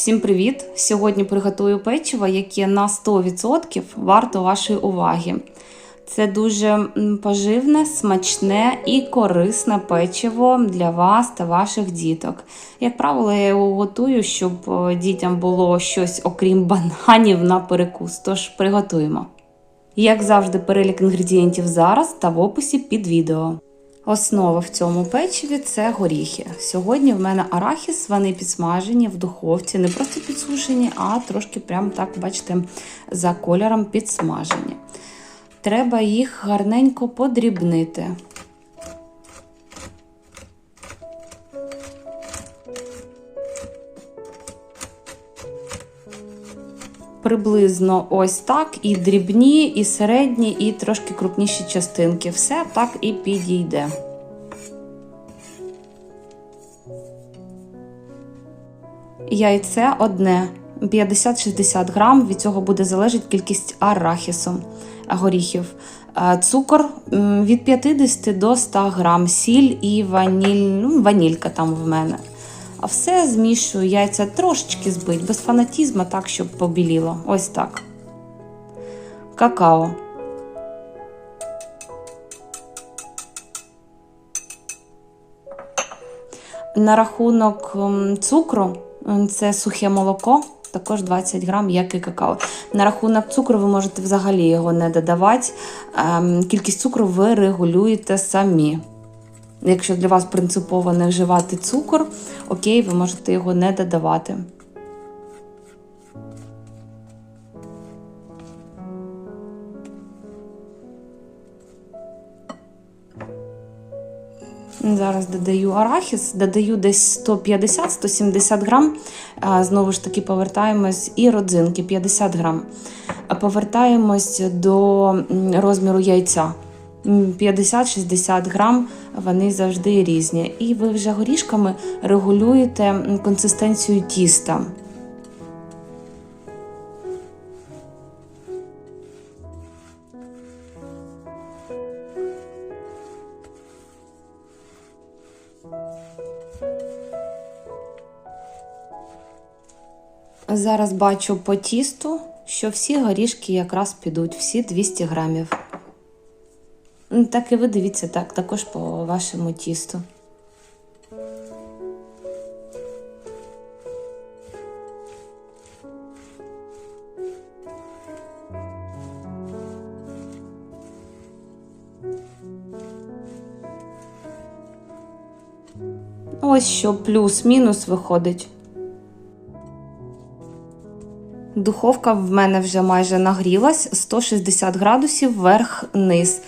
Всім привіт! Сьогодні приготую печиво, яке на 100% варто вашої уваги. Це дуже поживне, смачне і корисне печиво для вас та ваших діток. Як правило, я його готую, щоб е, дітям було щось окрім бананів на перекус. Тож приготуємо. Як завжди, перелік інгредієнтів зараз та в описі під відео. Основа в цьому печиві це горіхи. Сьогодні в мене арахіс, вони підсмажені в духовці, не просто підсушені, а трошки прям так, бачите, за кольором підсмажені. Треба їх гарненько подрібнити. Приблизно ось так, і дрібні, і середні, і трошки крупніші частинки. Все так і підійде. Яйце одне 50-60 грам. Від цього буде залежати кількість арахісу горіхів. Е, Цукор від 50 до 100 грам, сіль і ваніль, ну, ванілька там в мене. А все змішую яйця трошечки збить, без фанатізму, так, щоб побіліло. Ось так. Какао. На рахунок цукру, це сухе молоко, також 20 грам, як і какао. На рахунок цукру ви можете взагалі його не додавати. Ем, Кількість цукру ви регулюєте самі. Якщо для вас принципово не вживати цукор, окей, ви можете його не додавати. Зараз додаю арахіс, додаю десь 150-170 грам. Знову ж таки, повертаємось і родзинки 50 грам. Повертаємось до розміру яйця. М, 50-60 грам, вони завжди різні. І ви вже горішками регулюєте консистенцію тіста. Зараз бачу по тісту, що всі горішки якраз підуть, всі 200 грамів. Так і ви дивіться так, також по вашому тісту. Ось що плюс-мінус виходить. Духовка в мене вже майже нагрілась 160 градусів вверх-низ.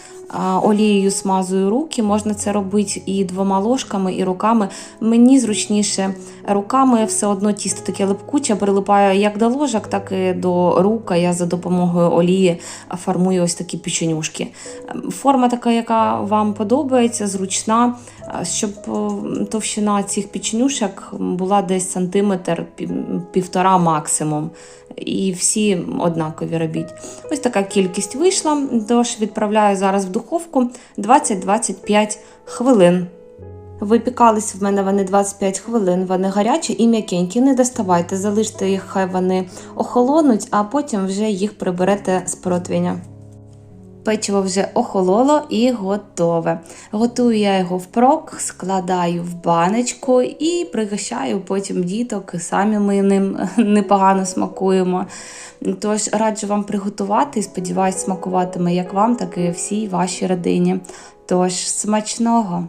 Олією смазую руки, можна це робити і двома ложками, і руками. Мені зручніше руками все одно тісто таке липкуче, прилипає як до ложок, так і до рук. Я за допомогою олії формую ось такі печенюшки. Форма така, яка вам подобається, зручна, щоб товщина цих печенюшок була десь сантиметр півтора максимум. І всі однакові робіть. Ось така кількість вийшла, тож відправляю зараз в духовку 20-25 хвилин. Випікались в мене вони 25 хвилин, вони гарячі і м'якенькі. Не доставайте, залиште їх, хай вони охолонуть, а потім вже їх приберете з противня. Печиво вже охололо і готове. Готую я його впрок, складаю в баночку і пригощаю потім діток. Самі ми ним непогано смакуємо. Тож раджу вам приготувати і сподіваюсь, смакуватиме як вам, так і всій вашій родині. Тож смачного!